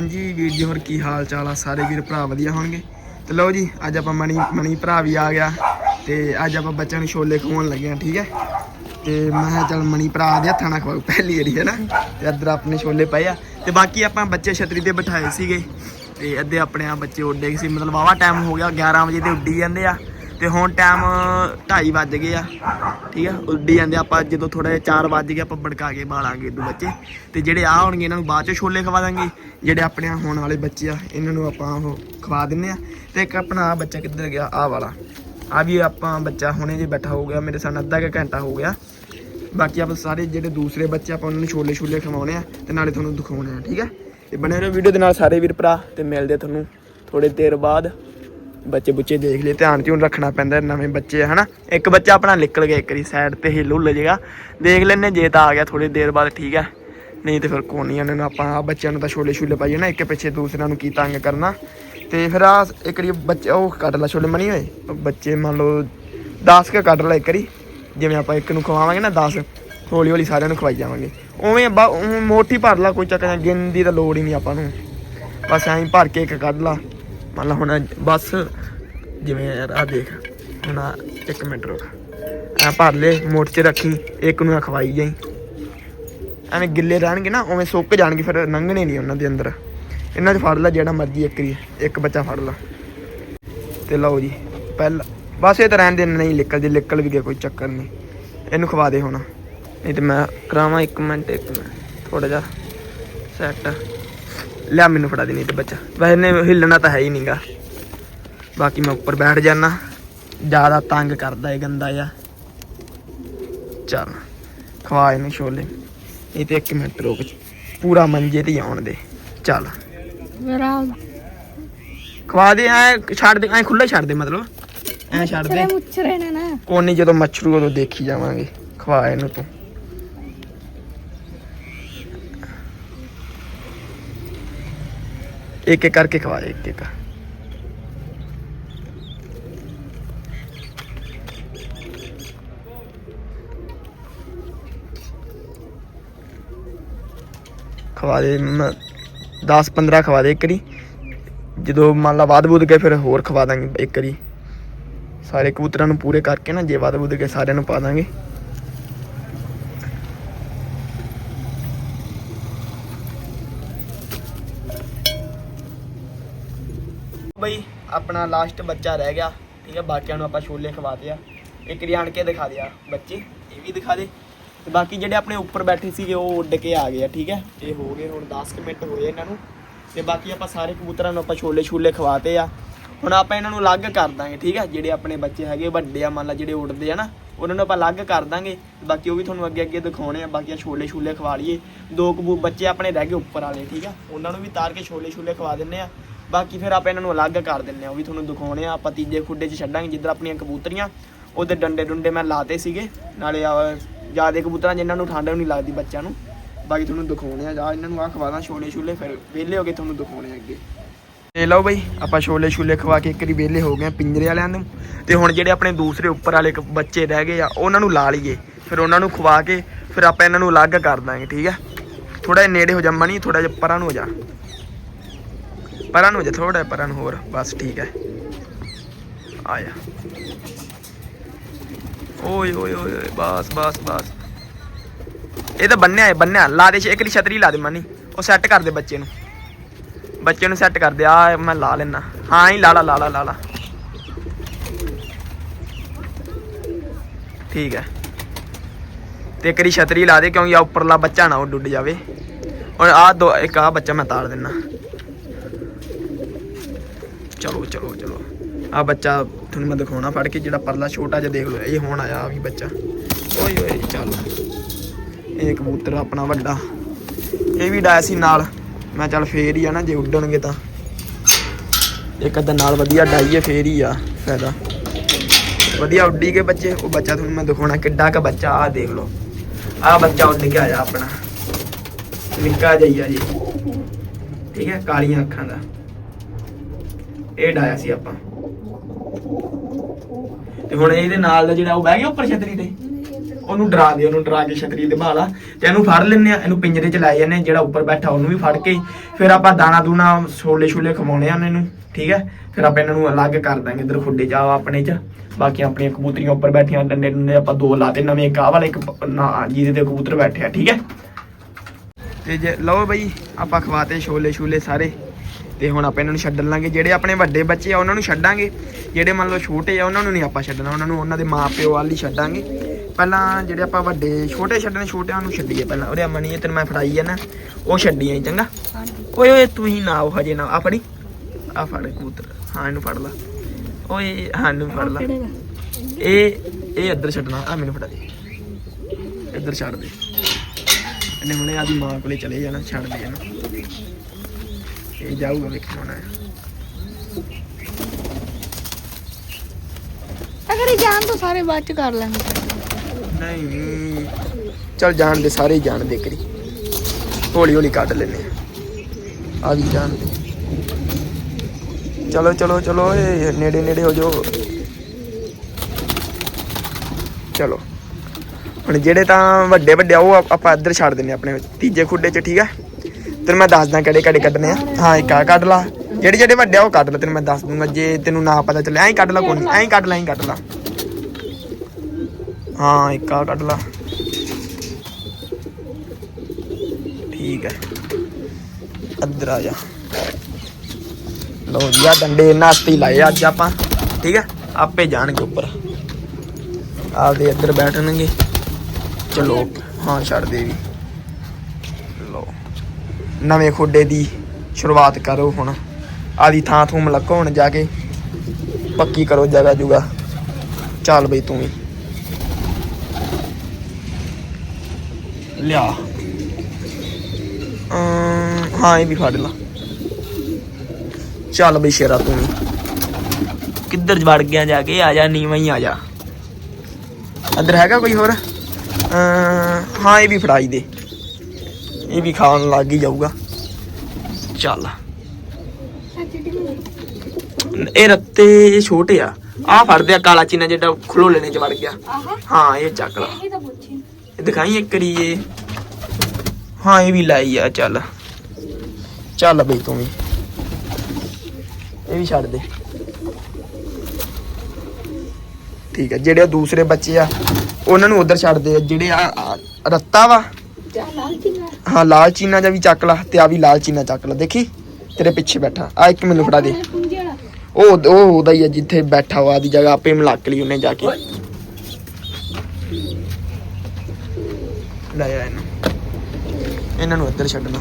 ਹਾਂਜੀ ਵੀਰ ਜੀ, ਹੋਰ ਕੀ ਹਾਲ ਚਾਲ ਆ? ਸਾਰੇ ਵੀਰ ਭਰਾ ਵਧੀਆ ਹੋਣਗੇ? ਤੇ ਲਓ ਜੀ, ਅੱਜ ਆਪਾਂ ਮਣੀ ਮਣੀ ਭਰਾ ਵੀ ਆ ਗਿਆ ਤੇ ਅੱਜ ਆਪਾਂ ਬੱਚਿਆਂ ਨੂੰ ਛੋਲੇ ਖਵਾਉਣ ਲੱਗੇ ਆ, ਠੀਕ ਹੈ? ਤੇ ਮੈਂ ਕਿਹਾ ਚੱਲ ਮਣੀ ਭਰਾ ਦੇ ਹੱਥਾਂ ਨਾਲ ਖਵਾਉ, ਪਹਿਲੀ ਏਰੀ ਹੈ ਨਾ? ਤੇ ਇੱਧਰ ਆਪਣੇ ਛੋਲੇ ਪਏ ਆ। ਤੇ ਬਾਕੀ ਆਪਾਂ ਬੱਚੇ ਛਤਰੀ ਤੇ ਬਿਠਾਏ ਸੀਗੇ। ਤੇ ਅੱਧੇ ਆਪਣੇ ਆ ਬੱਚੇ ਉੱਡੇ ਸੀ, ਮਤਲਬ ਵਾਵਾ ਟਾਈਮ ਹੋ ਗਿਆ 11 ਵਜੇ ਤੇ ਉੱਡੀ ਜਾਂਦੇ ਆ। ਤੇ ਹੁਣ ਟਾਈਮ 2:30 ਵੱਜ ਗਏ ਆ, ਠੀਕ ਆ? ਉੱਡੀ ਜਾਂਦੇ ਆਪਾਂ ਜਦੋਂ ਥੋੜਾ ਜਿਹਾ 4 ਵੱਜ ਗਏ, ਆਪਾਂ ਬੜਕਾ ਕੇ ਬਾਲਾਂਗੇ ਦੋ ਬੱਚੇ। ਤੇ ਜਿਹੜੇ ਆ ਹੋਣਗੇ, ਇਹਨਾਂ ਨੂੰ ਬਾਅਦ ਚ ਛੋਲੇ ਖਵਾ ਦਾਂਗੇ। ਜਿਹੜੇ ਆਪਣੇ ਹੋਣ ਵਾਲੇ ਬੱਚੇ ਆ, ਇਹਨਾਂ ਨੂੰ ਆਪਾਂ ਉਹ ਖਵਾ ਦਿੰਨੇ ਆ। ਤੇ ਇੱਕ ਆਪਣਾ ਆਹ ਬੱਚਾ ਕਿੱਧਰ ਗਿਆ? ਆਹ ਵਾਲਾ। ਆ ਵੀ ਆਪਾਂ ਬੱਚਾ ਹੁਣੇ ਜੇ ਬੈਠਾ ਹੋ ਗਿਆ, ਮੇਰੇ ਸਾਹਮਣੇ ਅੱਧਾ ਕੁ ਘੰਟਾ ਹੋ ਗਿਆ। ਬਾਕੀ ਆਪਾਂ ਸਾਰੇ ਜਿਹੜੇ ਦੂਸਰੇ ਬੱਚੇ ਆਪਾਂ ਉਹਨਾਂ ਨੂੰ ਛੋਲੇ ਛੋਲੇ ਖਵਾਉਣੇ ਆ ਤੇ ਨਾਲੇ ਤੁਹਾਨੂੰ ਦਿਖਾਉਣੇ ਆ, ਠੀਕ ਹੈ ਤੇ ਬਣੇ ਰਹੋ ਵੀਡੀਓ ਦੇ ਨਾਲ ਸਾਰੇ ਵੀਰ ਭਰਾ, ਤੇ ਮਿਲਦੇ ਆ ਤੁਹਾਨੂੰ ਥੋੜੇ ਦੇਰ ਬਾਅਦ। ਬੱਚੇ ਬੁੱਚੇ ਦੇਖ ਲਏ। ਧਿਆਨ ਧਿਉਨ ਰੱਖਣਾ ਪੈਂਦਾ ਨਵੇਂ ਬੱਚੇ ਆ, ਹਨਾ? ਇੱਕ ਬੱਚਾ ਆਪਣਾ ਨਿਕਲ ਗਿਆ ਇੱਕ ਵਾਰੀ ਸਾਈਡ ਤੇ ਹਿੱਲ ਹੁੱਲ ਜੇਗਾ। ਦੇਖ ਲੈਨੇ ਜੇ ਤਾਂ ਆ ਗਿਆ ਥੋੜੀ ਦੇਰ ਬਾਅਦ, ਠੀਕ ਹੈ? ਨਹੀਂ ਤੇ ਫਿਰ ਕੋਈ ਨਹੀਂ ਉਹਨਾਂ ਨੂੰ ਆਪਾਂ ਆ ਬੱਚਿਆਂ ਨੂੰ ਤਾਂ ਛੋਲੇ ਛੋਲੇ ਪਾਈਏ ਨਾ, ਇੱਕ ਪਿੱਛੇ ਦੂਸਰਿਆਂ ਨੂੰ ਕੀ ਤੰਗ ਕਰਨਾ? ਤੇ ਫਿਰ ਆ ਇੱਕ ਵਾਰੀ ਬੱਚੇ, ਉਹ ਕੱਢ ਲਾ ਛੋਲੇ ਮਣੀ ਹੋਏ ਬੱਚੇ ਮੰਨ ਲਓ 10 ਕ ਕੱਢ ਲਾ ਇੱਕ ਵਾਰੀ। ਜਿਵੇਂ ਆਪਾਂ ਇੱਕ ਨੂੰ ਖਵਾਵਾਂਗੇ ਨਾ 10 ਹੌਲੀ ਹੌਲੀ ਸਾਰਿਆਂ ਨੂੰ ਖਵਾਈ ਜਾਵਾਂਗੇ। ਉਵੇਂ ਬਾ- ਮੋਟੀ ਭਰ ਲਾ, ਕੋਈ ਚੱਕਰ ਨਹੀਂ ਗਿਣ ਦੀ ਤਾਂ ਲੋੜ ਹੀ ਨਹੀਂ ਆਪਾਂ ਨੂੰ। ਬਸ ਐਂ ਭਰ ਕੇ ਇੱਕ ਕੱਢ ਲਾ। ਮੰਨ ਲਾ ਹੁਣ ਬਸ ਜਿਵੇਂ ਯਾਰ ਆ ਦੇਖ, ਹੁਣ ਆਹ ਇੱਕ ਮਿੰਟ ਰੁਕ। ਐ ਭਰ ਲੈ ਮੋਟ 'ਚ ਰੱਖੀ, ਇੱਕ ਨੂੰ ਐਂ ਖਵਾਈ ਜਾਈ। ਐਵੇਂ ਗਿੱਲੇ ਰਹਿਣਗੇ ਨਾ, ਉਵੇਂ ਸੁੱਕ ਜਾਣਗੇ, ਫਿਰ ਲੰਘਣੇ ਨਹੀਂ ਉਹਨਾਂ ਦੇ ਅੰਦਰ। ਇਹਨਾਂ 'ਚ ਫੜ ਲੈ, ਜਿਹੜਾ ਮਰਜ਼ੀ ਇੱਕਰੀ ਇੱਕ ਬੱਚਾ ਫੜ ਲਾ। ਤੇ ਲਓ ਜੀ, ਪਹਿਲਾਂ ਬਸ ਇਹ ਤਾਂ ਰਹਿਣ ਦੇ, ਨਹੀਂ ਨਿਕਲ ਜੇ ਨਿਕਲ ਵੀ ਗਿਆ, ਕੋਈ ਚੱਕਰ ਨਹੀਂ। ਇਹਨੂੰ ਖਵਾ ਦੇ ਹੁਣ। ਨਹੀਂ ਤੇ ਮੈਂ ਕਰਾਵਾਂ ਇੱਕ ਮਿੰਟ ਇੱਕ ਮਿੰਟ। ਥੋੜਾ ਜਿਹਾ ਸੈੱਟ ਲਿਆ ਮੈਨੂੰ ਫੜਾ ਦੇ ਨਹੀਂ ਤੇ ਬੱਚਾ। ਵੈਸੇ ਨੇ ਹਿੱਲਣਾ ਤਾਂ ਹੈ ਹੀ ਨਹੀਂਗਾ ਬਾਕੀ ਮੈਂ ਉੱਪਰ ਬੈਠ ਜਾਣਾ ਜ਼ਿਆਦਾ ਤੰਗ ਕਰਦਾ ਏ ਗੰਦਾ ਆ ਚੱਲ ਖਵਾ ਇਹਨੂੰ ਛੋਲੇ। ਇਹ ਤੇ ਇੱਕ ਮਿੰਟ ਰੁਕ ਪੂਰਾ ਮੰਜੇ ਤੇ ਆਉਣ ਦੇ। ਚੱਲ। ਮੇਰਾ ਖਵਾ ਦੇ ਐ ਛੱਡ ਦੇ ਐ ਖੁੱਲਾ ਛੱਡ ਦੇ ਮਤਲਬ। ਐ ਛੱਡ ਦੇ। ਨਾ। ਕੋਨੀ ਜਦੋਂ ਮੱਛਰੂ ਉਦੋਂ ਦੇਖੀ ਜਾਵਾਂਗੇ। ਖਵਾ ਇਹਨੂੰ ਤੂੰ। ਇੱਕ ਇੱਕ ਕਰਕੇ ਖਵਾ ਦੇ, ਇੱਕ ਇੱਕ। ਖਵਾ ਦੇ 10 15 ਖਵਾ ਦੇ ਇੱਕ ਵਾਰੀ। ਜਦੋਂ ਮੰਨ ਲਾ ਬਾਦ ਬੂਦ ਗਏ, ਫਿਰ ਹੋਰ ਖਵਾ ਦਾਂਗੇ ਇੱਕ ਵਾਰੀ। ਸਾਰੇ ਕਬੂਤਰਾਂ ਨੂੰ ਪੂਰੇ ਕਰਕੇ ਨਾ, ਜੇ ਵੱਧ ਬੁੱਧ ਗਏ, ਸਾਰਿਆਂ ਨੂੰ ਪਾ ਦਾਂਗੇ। ਬਈ ਆਪਣਾ ਲਾਸਟ ਬੱਚਾ ਰਹਿ ਗਿਆ, ਠੀਕ ਹੈ ਬਾਕੀਆਂ ਨੂੰ ਆਪਾਂ ਛੋਲੇ ਖਵਾਤੇ ਆ। ਇੱਕ ਵਾਰੀ ਆਣ ਕੇ ਦਿਖਾ ਦਿਆ ਬੱਚੇ, ਇਹ ਵੀ ਦਿਖਾ ਦੇ। ਤੇ ਬਾਕੀ ਜਿਹੜੇ ਆਪਣੇ ਉੱਪਰ ਬੈਠੇ ਸੀਗੇ, ਉਹ ਉੱਡ ਕੇ ਆ ਗਏ ਆ, ਠੀਕ ਹੈ ਇਹ ਹੋ ਗਏ ਹੁਣ 10 ਕੁ ਮਿੰਟ ਹੋਏ ਇਹਨਾਂ ਨੂੰ। ਤੇ ਬਾਕੀ ਆਪਾਂ ਸਾਰੇ ਕਬੂਤਰਾਂ ਨੂੰ ਆਪਾਂ ਛੋਲੇ ਛੋਲੇ ਖਵਾਤੇ ਆ। ਹੁਣ ਆਪਾਂ ਇਹਨਾਂ ਨੂੰ ਅਲੱਗ ਕਰ ਦਾਂਗੇ, ਠੀਕ ਹੈ ਜਿਹੜੇ ਆਪਣੇ ਬੱਚੇ ਹੈਗੇ, ਵੱਡੇ ਆ, ਮੰਨ ਲਾ ਜਿਹੜੇ ਉੱਡਦੇ ਆ ਨਾ, ਉਹਨਾਂ ਨੂੰ ਆਪਾਂ ਅਲੱਗ ਕਰ ਦਾਂਗੇ। ਬਾਕੀ ਉਹ ਵੀ ਤੁਹਾਨੂੰ ਅੱਗੇ ਅੱਗੇ ਦਿਖਾਉਣੇ ਆ, ਬਾਕੀ ਆ ਛੋਲੇ ਛੋਲੇ ਖਵਾ ਲਈਏ। ਦੋ ਕਬੂ ਬੱਚੇ ਆਪਣੇ ਰਹਿ ਗਏ ਉੱਪਰ ਵਾਲੇ, ਠੀਕ ਆ। ਉਹਨਾਂ ਨੂੰ ਵੀ ਤਾਰ ਕੇ ਛੋਲੇ ਛੋਲੇ ਖਵਾ ਦਿੰਨੇ ਆ। ਬਾਕੀ ਫਿਰ ਆਪਾਂ ਇਹਨਾਂ ਨੂੰ ਅਲੱਗ ਕਰ ਦਿੰਨੇ ਆ ਉਹ ਵੀ ਤੁਹਾਨੂੰ ਦਿਖਾਉਣੇ ਆ। ਆਪਾਂ ਤੀਜੇ ਖੁੱਡੇ 'ਚ ਛੱਡਾਂਗੇ ਜਿੱਧਰ ਆਪਣੀਆਂ ਕਬੂਤਰੀਆਂ, ਉਹਦੇ ਡੰਡੇ ਡੁੰਡੇ ਮੈਂ ਲਾਤੇ ਸੀਗੇ। ਨਾਲੇ ਜ਼ਿਆਦਾ ਕਬੂਤਰਾਂ ਜਿਨ੍ਹਾਂ ਨੂੰ ਠੰਡ ਨਹੀਂ ਲੱਗਦੀ ਬੱਚਿਆਂ ਨੂੰ। ਬਾਕੀ ਤੁਹਾਨੂੰ ਦਿਖਾਉਣੇ ਆ, ਜਾ ਇਹਨਾਂ ਨੂੰ ਆ ਖਵਾਦਾ ਛੋਲੇ ਛੋਲੇ ਫਿਰ ਵਿਹਲੇ ਹੋ ਕੇ ਤੁਹਾਨੂੰ ਦਿਖਾਉਣੇ ਆ ਅੱਗੇ। ਤੇ ਲਓ ਬਈ, ਆਪਾਂ ਛੋਲੇ ਛੋਲੇ ਖਵਾ ਕੇ ਇੱਕ ਵਾਰੀ ਵਿਹਲੇ ਹੋ ਗਏ ਆ ਪਿੰਜਰੇ ਵਾਲਿਆਂ ਨੂੰ। ਤੇ ਹੁਣ ਜਿਹੜੇ ਆਪਣੇ ਦੂਸਰੇ ਉੱਪਰ ਵਾਲੇ ਬੱਚੇ ਰਹਿ ਗਏ ਆ, ਉਹਨਾਂ ਨੂੰ ਲਾ ਲਈਏ। ਫਿਰ ਉਹਨਾਂ ਨੂੰ ਖਵਾ ਕੇ, ਫਿਰ ਆਪਾਂ ਇਹਨਾਂ ਨੂੰ ਅਲੱਗ ਕਰ ਦਾਂਗੇ, ਠੀਕ ਹੈ ਥੋੜਾ ਜਿਹਾ ਨੇੜੇ ਹੋ ਜਾ, ਮਣੀ ਥੋੜਾ ਜਿਹਾ ਪਰਾਂ ਨੂੰ ਹੋ ਜਾ। ਪਰਾਂ ਨੂੰ ਹੋ ਜਾ ਥੋੜਾ ਪਰਾਂ ਨੂੰ ਹੋਰ, ਬਸ ਠੀਕ ਹੈ। ਆ ਓਏ ਓਏ ਓਏ ਬਸ ਬਸ ਬਸ। ਇਹ ਤਾਂ ਬੰਨਿਆ ਹੈ, ਬੰਨਿਆ। ਲਾ ਦੇ, ਇੱਕ ਦੀ ਛਤਰੀ ਲਾ ਦੇ ਮਨੀ। ਉਹ ਸੈੱਟ ਕਰ ਦੇ ਬੱਚੇ ਨੂੰ। ਬੱਚੇ ਨੂੰ ਸੈੱਟ ਕਰ ਦੇ। ਆ ਮੈਂ ਲਾ ਲੈਣਾ ਹਾਂ ਹੀ ਲਾ ਲਾ ਲਾ ਲਾ ਲਾ ਲਾ। ਠੀਕ ਹੈ। ਤੇ ਇੱਕ ਦੀ ਛਤਰੀ ਲਾ ਦੇ, ਕਿਉਂਕਿ ਆ ਉੱਪਰਲਾ ਬੱਚਾ ਨਾ ਉਹ ਡੁੱਡ ਜਾਵੇ। ਹੁਣ ਆ ਦੋ, ਇੱਕ ਆ ਬੱਚਾ ਮੈਂ ਤਾਰ ਦਿੰਨਾ ਚਲੋ ਚਲੋ ਚਲੋ। ਆ ਬੱਚਾ ਤੁਹਾਨੂੰ ਮੈਂ ਦਿਖਾਉਣਾ ਫੜ ਕੇ, ਜਿਹੜਾ ਪਰਲਾ ਛੋਟਾ ਜਿਹਾ ਦੇਖ ਲਓ। ਇਹ ਹੁਣ ਆਇਆ ਆ ਵੀ ਬੱਚਾ। ਓਏ ਓਏ, ਚੱਲ। ਇਹ ਕਬੂਤਰ ਆਪਣਾ ਵੱਡਾ। ਇਹ ਵੀ ਡਾਇਆ ਸੀ ਨਾਲ। ਮੈਂ ਚੱਲ ਫੇਰ ਹੀ ਆ ਨਾ, ਜੇ ਉੱਡਣਗੇ ਤਾਂ। ਇੱਕ ਅੱਧਾ ਨਾਲ ਵਧੀਆ ਡਾਈਏ, ਫੇਰ ਹੀ ਆ ਫਾਇਦਾ। ਵਧੀਆ ਉੱਡੀ ਕੇ ਬੱਚੇ। ਉਹ ਬੱਚਾ ਤੁਹਾਨੂੰ ਮੈਂ ਦਿਖਾਉਣਾ, ਕਿੱਡਾ ਕ ਬੱਚਾ ਆ ਦੇਖ ਲਓ। ਆ ਬੱਚਾ ਉੱਡ ਕੇ ਆਇਆ ਆਪਣਾ। ਨਿੱਕਾ ਜਿਹਾ ਜੀ। ਠੀਕ ਹੈ, ਕਾਲੀਆਂ ਅੱਖਾਂ ਦਾ। ਇਹ ਡਾਇਆ ਸੀ ਆਪਾਂ। ਤੇ ਹੁਣ ਇਹਦੇ ਨਾਲ ਦਾ ਜਿਹੜਾ ਉਹ ਬਹਿ ਗਿਆ ਉੱਪਰ ਛਤਰੀ ਤੇ? ਉਹਨੂੰ ਡਰਾ ਦੇ, ਉਹਨੂੰ ਡਰਾ ਕੇ ਛਤਰੀ ਦੇ ਬਾਲਾ ਤੇ ਇਹਨੂੰ ਫੜ ਲੈਨੇ ਆ, ਇਹਨੂੰ ਪਿੰਜਰੇ 'ਚ ਲੈ ਜਾਂਦੇ ਜਿਹੜਾ ਉੱਪਰ ਬੈਠਾ ਉਹਨੂੰ ਵੀ ਫੜ ਕੇ। ਫਿਰ ਆਪਾਂ ਦਾਣਾ ਦੂਣਾ, ਛੋਲੇ ਛੋਲੇ ਖਵਾਉਣੇ ਆ ਉਹਨਾਂ ਨੂੰ ਠੀਕ ਹੈ? ਫਿਰ ਆਪਾਂ ਇਹਨਾਂ ਨੂੰ ਅਲੱਗ ਕਰ ਦਾਂਗੇ, ਇਧਰ ਖੁੱਡੇ ਜਾ ਆਪਣੇ 'ਚ। ਬਾਕੀ ਆਪਣੀਆਂ ਕਬੂਤਰੀਆਂ ਉੱਪਰ ਬੈਠੀਆਂ, ਡੰਡੇ ਡੰਡੇ ਆਪਾਂ ਦੋ ਲਾਤੇ ਨਵੇਂ ਇੱਕ ਆਹ ਵਾਲਾ, ਇੱਕ ਨਾ, ਜਿਹਦੇ ਤੇ ਕਬੂਤਰ ਬੈਠੇ ਠੀਕ ਹੈ? ਤੇ ਜੇ, ਲਓ ਬਈ, ਆਪਾਂ ਖਵਾਤੇ ਛੋਲੇ ਛੂਲੇ ਸਾਰੇ। ਤੇ ਹੁਣ ਆਪਾਂ ਇਹਨਾਂ ਨੂੰ ਛੱਡਣ ਲਾਂਗੇ। ਜਿਹੜੇ ਆਪਣੇ ਵੱਡੇ ਬੱਚੇ ਆ, ਉਹਨਾਂ ਨੂੰ ਛੱਡਾਂਗੇ। ਜਿਹੜੇ ਮੰਨ ਲਓ ਛੋਟੇ ਆ, ਉਹਨਾਂ ਨੂੰ ਨਹੀਂ ਆਪਾਂ ਛੱਡਣਾ। ਉਹਨਾਂ ਨੂੰ ਉਹਨਾਂ ਦੇ ਮਾਪਿਓ ਵੱਲ ਹੀ ਛੱਡਾਂਗੇ। ਪਹਿਲਾਂ ਜਿਹੜੇ ਆਪਾਂ ਵੱਡੇ ਛੋਟੇ ਛੱਡਣੇ, ਛੋਟਿਆਂ ਨੂੰ ਛੱਡੀਏ ਪਹਿਲਾਂ। ਉਹਦੇ ਮਨੀ ਤੈਨੂੰ ਮੈਂ ਫੜਾਈ ਆ ਨਾ, ਉਹ ਛੱਡੀਆਂ ਆਈ ਚੰਗਾ? ਓਏ ਓਏ, ਤੂੰ ਹੀ ਨਾ ਉਹ ਹਜੇ ਨਾ। ਆ ਫੜੀ। ਆ ਫੜ ਕਬੂਤਰ। ਹਾਂ, ਇਹਨੂੰ ਫੜ ਲਾ। ਓਏ, ਹਾਂ, ਇਹਨੂੰ ਫੜ ਲਾ। ਇਹ ਇਹ ਇੱਧਰ ਛੱਡਣਾ। ਆ ਮੈਨੂੰ ਫੜਾ ਦੇ। ਇੱਧਰ ਛੱਡ ਦੇ। ਇਹਨੇ ਹੁਣੇ ਆਦੀ ਮਾਂ ਕੋਲੇ ਚਲੇ ਜਾਣਾ, ਛੱਡ ਦੇ ਇਹਨੂੰ। ਇਹ ਜਾਊਗਾ ਵੇਖਣ ਅਗਰ ਇਹ ਜਾਣ ਤੋਂ ਸਾਰੇ ਬਾਅਦ ਚ ਕਰ ਲਾਂਗੇ ਨਹੀਂ ਚਲ ਜਾਣ ਦੇ ਸਾਰੇ ਹੀ ਜਾਣ ਦੇ ਕਰੀ ਹੌਲੀ ਹੌਲੀ ਕੱਢ ਲੈਨੇ ਆ। ਆ ਵੀ ਜਾਣ ਦੇ। ਚਲੋ ਚਲੋ ਚਲੋ ਇਹ ਨੇੜੇ ਨੇੜੇ ਹੋ ਜਾਓ। ਚਲੋ। ਹੁਣ ਜਿਹੜੇ ਤਾਂ ਵੱਡੇ ਵੱਡੇ ਆ ਉਹ ਆਪ- ਇੱਧਰ ਛੱਡ ਦਿੰਨੇ ਆਪਣੇ ਤੀਜੇ ਖੁੱਡੇ 'ਚ ਠੀਕ ਆ? ਤੈਨੂੰ ਮੈਂ ਦੱਸਦਾ ਕਿਹੜੇ ਕਿਹੜੇ ਕੱਢਨੇ ਆ। ਹਾਂ, ਇੱਕ ਆ ਕੱਢ ਲਾ। ਜਿਹੜੇ ਜਿਹੜੇ ਵੱਡੇ ਆ, ਉਹ ਕੱਢ ਲੈ ਤੈਨੂੰ ਮੈਂ ਦੱਸ ਦੂੰਗਾ। ਜੇ ਤੈਨੂੰ ਨਾ ਪਤਾ ਚੱਲੇ, ਐਂ ਕੱਢ ਲਾ ਕੋਈ ਐਂ ਕੱਢ ਲਾ, ਐਂ ਹੀ ਕੱਢ ਲਾ। ਹਾਂ, ਇੱਕ ਆ ਕੱਢ ਲਾ। ਠੀਕ ਹੈ ਇੱਧਰ ਆ ਜਾ। ਲਓ ਜੀ ਆ ਡੰਡੇ ਨਾਸਤੀ ਲਾਏ ਅੱਜ ਆਪਾਂ। ਠੀਕ ਹੈ ਆਪੇ ਜਾਣਗੇ ਉੱਪਰ। ਆਪਦੇ ਇੱਧਰ ਬੈਠਣਗੇ। ਚਲੋ, ਹਾਂ, ਛੱਡ ਦੇ ਵੀ। ਨਵੇਂ ਖੋਡੇ ਦੀ ਸ਼ੁਰੂਆਤ ਕਰੋ ਹੁਣ। ਆਦੀ ਥਾਂ ਥੂਮ ਲੱਕੋ ਹੁਣ ਜਾ ਕੇ। ਪੱਕੀ ਕਰੋ ਜਗ੍ਹਾ ਜੁਗਾ। ਚੱਲ ਬਈ ਤੂੰ ਵੀ। ਲਿਆ। ਹਾਂ ਇਹ ਵੀ ਫੜ ਲਾ। ਚੱਲ ਬਈ ਸ਼ੇਰਾ ਤੂੰ ਵੀ। ਕਿੱਧਰ ਵੜ ਗਿਆ ਜਾ ਕੇ? ਆ ਜਾ ਨੀਵਾਂ ਹੀ ਆ ਜਾ। ਅੰਦਰ ਹੈਗਾ ਕੋਈ ਹੋਰ? ਅਮ, ਹਾਂ ਇਹ ਵੀ ਫੜਾਈ ਦੇ। ਇਹ ਵੀ ਖਾਣ ਲੱਗ ਹੀ ਜਾਊਗਾ। ਚੱਲ। ਇਹ ਰੱਤੇ ਛੋਟੇ ਆ। ਆ ਫੜਦੇ ਆ ਕਾਲਾ ਚੀਨਾ ਜਿਹੜਾ ਖਲੋਲੇ ਨੇ ਚ ਵੜ ਗਿਆ। ਹਾਂ ਇਹ ਚੱਕ ਲਾ। ਇਹ ਦਿਖਾਈ ਇੱਕ ਇਹ। ਹਾਂ ਇਹ ਵੀ ਲਾਈ ਆ ਚੱਲ। ਚੱਲ ਬਈ ਤੂੰ ਵੀ। ਇਹ ਵੀ ਛੱਡ ਦੇ। ਠੀਕ ਹੈ ਜਿਹੜੇ ਦੂਸਰੇ ਬੱਚੇ ਆ ਉਹਨਾਂ ਨੂੰ ਉਧਰ ਛੱਡ ਦੇ। ਜਿਹੜੇ ਆ ਆ ਰੱਤਾ ਵਾ ਹਾਂ ਲਾਲ ਚੀਨਾ ਜਾਂ ਵੀ ਚੱਕ ਲਾ ਤੇ ਆ ਵੀ ਲਾਲ ਚੀਨਾ ਚੱਕ ਲਾ। ਦੇਖੀ? ਤੇਰੇ ਪਿੱਛੇ ਬੈਠਾ। ਆ ਇੱਕ ਮੈਨੂੰ ਫੜਾ ਦੇ। ਉਹ ਉਹ ਉਹਦਾ ਹੀ ਆ ਜਿੱਥੇ ਬੈਠਾ ਹੋਆ ਦੀ ਜਗ੍ਹਾ ਆਪੇ ਮਲਕ ਲਈ ਉਹਨੇ ਜਾ ਕੇ। ਲੈ ਆ ਇਹਨੂੰ। ਇਹਨਾਂ ਨੂੰ ਇੱਧਰ ਛੱਡਣਾ।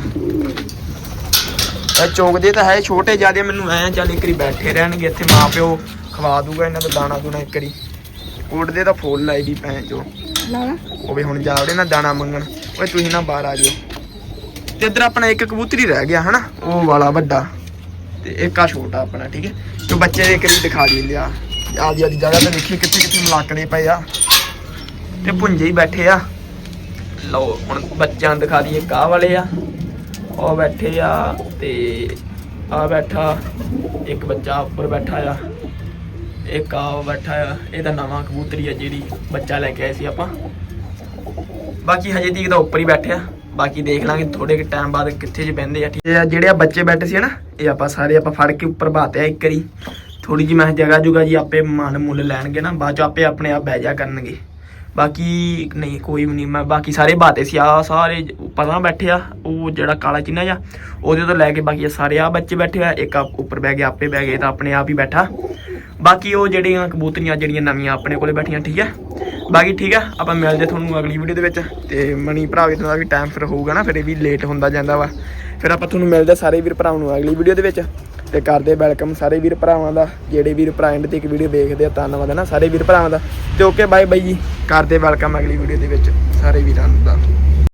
ਇਹ ਚੌਕਦੇ ਤਾਂ ਹੈ ਛੋਟੇ ਜਿਆਦੇ ਮੈਨੂੰ ਐ ਚੱਲ ਇੱਕ ਵਾਰੀ ਬੈਠੇ ਰਹਿਣਗੇ। ਇੱਥੇ ਮਾਂ ਪਿਓ ਖਵਾ ਦੂਗਾ ਇਹਨਾਂ ਦਾ ਦਾਣਾ ਦੂਣਾ ਇੱਕ ਵਾਰੀ। ਉੱਡਦੇ ਤਾਂ ਫੁੱਲ ਲਾਈ ਦੀ ਚੋ। ਲਾਣਾ ਉਹ ਵੀ ਹੁਣ ਜਾਵੜੇ ਨਾ ਦਾਣਾ ਮੰਗਣ। ਓਏ ਤੁਸੀਂ ਨਾ ਬਾਹਰ ਆ ਜਿਓ। ਤੇ ਇੱਧਰ ਆਪਣਾ ਇੱਕ ਕਬੂਤਰੀ ਰਹਿ ਗਿਆ, ਹਨਾ? ਉਹ ਵਾਲਾ ਵੱਡਾ। ਤੇ ਇੱਕ ਆ ਛੋਟਾ ਆਪਣਾ, ਠੀਕ ਹੈ? ਤੇ ਬੱਚੇ ਦੇ ਕਰੀ ਦਿਖਾ ਦੇ ਲਿਆ ਆਦੀ ਆਦੀ ਜਗ੍ਹਾ ਤੇ ਦੇਖੀ ਕਿੱਥੇ ਕਿੱਥੇ ਮਲਾਕੜੇ ਪਏ ਆ। ਤੇ ਪੁੰਜੇ ਹੀ ਬੈਠੇ ਆ। ਲਓ, ਹੁਣ ਬੱਚਿਆਂ ਨੂੰ ਦਿਖਾ ਦਈਏ ਕਾਹ ਵਾਲੇ ਆ। ਉਹ ਬੈਠੇ ਆ ਤੇ ਆ ਬੈਠਾ, ਇੱਕ ਬੱਚਾ ਉੱਪਰ ਬੈਠਾ ਆ। ਇੱਕ ਆ ਉਹ ਬੈਠਾ ਆ। ਇਹਦਾ ਨਵਾਂ ਕਬੂਤਰੀ ਆ ਜਿਹੜੀ ਬੱਚਾ ਲੈ ਕੇ ਆਏ ਸੀ ਆਪਾਂ। ਬਾਕੀ ਹਜੇ ਤੀਕ ਤਾਂ ਉੱਪਰ ਹੀ ਬੈਠੇ ਆ। ਬਾਕੀ ਦੇਖ ਲਾਂਗੇ ਥੋੜੇ ਕਿ ਟਾਈਮ ਬਾਅਦ ਕਿੱਥੇ ਜੇ ਬਹਿੰਦੇ ਆ। ਠੀਕ ਹੈ ਜਿਹੜੇ ਆ ਬੱਚੇ ਬੈਠੇ ਸੀ ਨਾ ਇਹ ਆਪਾਂ ਸਾਰੇ ਆਪਾਂ ਫੜ ਕੇ ਉੱਪਰ ਬਾਤੇ ਆ ਇੱਕ ਵਾਰੀ। ਥੋੜੀ ਜੀ ਮੈਂ ਜਗ੍ਹਾ ਜੁਗਾ ਜੀ ਆਪੇ ਮਨ ਮੁੱਲ ਲੈਣਗੇ ਨਾ, ਬਾਅਦ ਚ ਆਪੇ ਆਪਣੇ ਆਪ ਬਹਿ ਜਾ ਕਰਨਗੇ। ਬਾਕੀ ਨਹੀਂ, ਕੋਈ ਵੀ ਨਹੀਂ, ਮੈਂ ਬਾਕੀ ਸਾਰੇ ਬਾਤੇ ਸੀ ਆ ਸਾਰੇ ਪਰਾਂ ਬੈਠੇ ਆ, ਉਹ ਜਿਹੜਾ ਕਾਲਾ ਚੀਨਾ ਜਾ, ਉਹਦੇ ਤੋਂ ਲੈ ਕੇ ਬਾਕੀ ਸਾਰੇ ਆ ਬੱਚੇ ਬੈਠੇ ਆ, ਇੱਕ ਆ ਉੱਪਰ ਬਹਿ ਗਿਆ, ਆਪੇ ਬਹਿ ਗਏ ਤਾਂ ਆਪਣੇ ਆਪ ਹੀ ਬੈਠਾ। ਬਾਕੀ ਉਹ ਜਿਹੜੀਆਂ ਕਬੂਤਰੀਆਂ ਜਿਹੜੀਆਂ ਨਵੀਆਂ ਆਪਣੇ ਕੋਲੇ ਬੈਠੀਆਂ, ਠੀਕ ਹੈ ਬਾਕੀ ਠੀਕ ਆ, ਆਪਾਂ ਮਿਲਦੇ ਤੁਹਾਨੂੰ ਅਗਲੀ ਵੀਡੀਓ ਦੇ ਵਿੱਚ ਤੇ ਮਣੀ ਭਰਾ ਵੀ ਦਾ ਵੀ ਟਾਈਮ ਫਿਰ ਹੋਊਗਾ ਨਾ, ਫਿਰ ਇਹ ਵੀ ਲੇਟ ਹੁੰਦਾ ਜਾਂਦਾ ਵਾ। ਫਿਰ ਆਪਾਂ ਤੁਹਾਨੂੰ ਮਿਲਦੇ ਸਾਰੇ ਵੀਰ ਭਰਾਵਾਂ ਨੂੰ ਅਗਲੀ ਵੀਡੀਓ ਦੇ ਵਿੱਚ। ਤੇ ਕਰਦੇ ਵੈਲਕਮ ਸਾਰੇ ਵੀਰ ਭਰਾਵਾਂ ਦਾ, ਜਿਹੜੇ ਵੀਰ ਭਰਾ ਐਂਡ ਤੇ ਇੱਕ ਵੀਡੀਓ ਦੇਖਦੇ ਆ, ਧੰਨਵਾਦ ਹੈ ਨਾ, ਸਾਰੇ ਵੀਰ ਭਰਾਵਾਂ ਦਾ। ਤੇ ਓਕੇ ਬਾਏ ਬਾਈ ਜੀ, ਕਰਦੇ ਵੈਲਕਮ ਅਗਲੀ ਵੀਡੀਓ ਦੇ ਵਿੱਚ ਸਾਰੇ ਵੀਰਾਂ ਦਾ।